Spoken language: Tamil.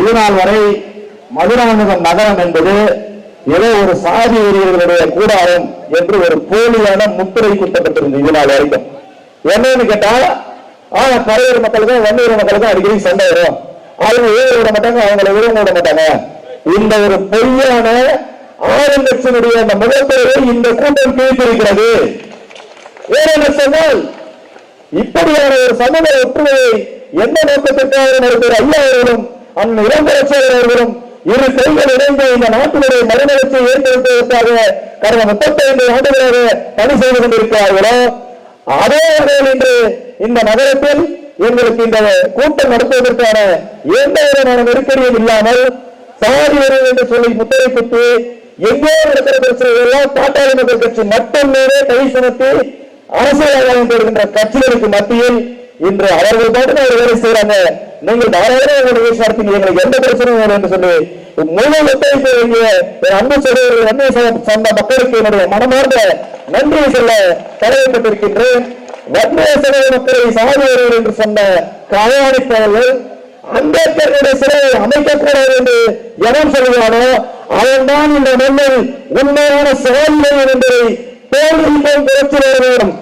இதுநாள் வரை மதுராந்தகம் நகரம் என்பது ஏதோ ஒரு சாதி வெறியர்களுடைய கூடாரம் என்று ஒரு போலியான முத்திரை குத்தப்பட்டிருந்தது இதுநாள் வரைக்கும். என்னன்னு கேட்டா ஆனா கரையூர் மக்களுக்கும் வன்னியூர் மக்களுக்கும் அடிக்கடி சண்டை வரும். அவங்க ஏழை விட மாட்டாங்க அவங்களை விரும்ப விட மாட்டாங்க. இந்த ஒரு பொய்யான ஆரம்பத்தினுடைய அந்த முகப்பெயரை இந்த கூட்டம் கிழித்திருக்கிறது. வேற என்ன சொன்னால் இப்படியான ஒரு சமூக ஒற்றுமையை எந்த நோக்கத்திற்காக நடத்துகிற ஐயா அவர்களும் அந்த இளம்பரசர் அவர்களும் இரு கைகள் இணைந்து இந்த நாட்டினுடைய மறுமலர்ச்சியை ஏற்படுத்துவதற்காக கடந்த முப்பத்தைந்து ஆண்டுகளாக பணி செய்து கொண்டிருக்கிறார்களோ அதே வகையில் இன்று இந்த நகரத்தில் எங்களுக்கு இந்த கூட்டம் நடத்துவதற்கான எந்த விதமான நெருக்கடியும் இல்லாமல் சாதி வருவது என்று சொல்லி முத்திரை குத்தி எங்கோ நடக்கிற பிரச்சனைகள் எல்லாம் பாட்டாளி மக்கள் கட்சி மட்டும் மேலே கை சுமத்தி அரசியலாக பெறுகின்ற கட்சிகளுக்கு மத்தியில் இன்று அவர்கள் மட்டும் ஒரு வேலை செய்யறாங்க நீங்கள் தாராளமாக உங்களுடைய பேச்சு எங்களுக்கு எந்த பிரச்சனையும் வரும் என்று சொல்லி முழு ஒத்துழைப்பு வேண்டிய என் அன்பு சகோதரர் அன்பு சொந்த மக்களுக்கு என்னுடைய மனமார்ந்த நன்றியை சொல்ல தலையிட்டிருக்கின்றேன் வன்னிய சமூக மக்களை சாதியவர்கள் என்று சொன்ன கயாணிப்பவர்கள் அம்பேத்கருடைய சிலையை அமைக்கக்கூடாது என்று எவன் சொல்கிறானோ அவன் தான் இந்த மண்ணில் உண்மையான சாதியவன் என்பதை தோல்வி புரட்சி வேண்டும்.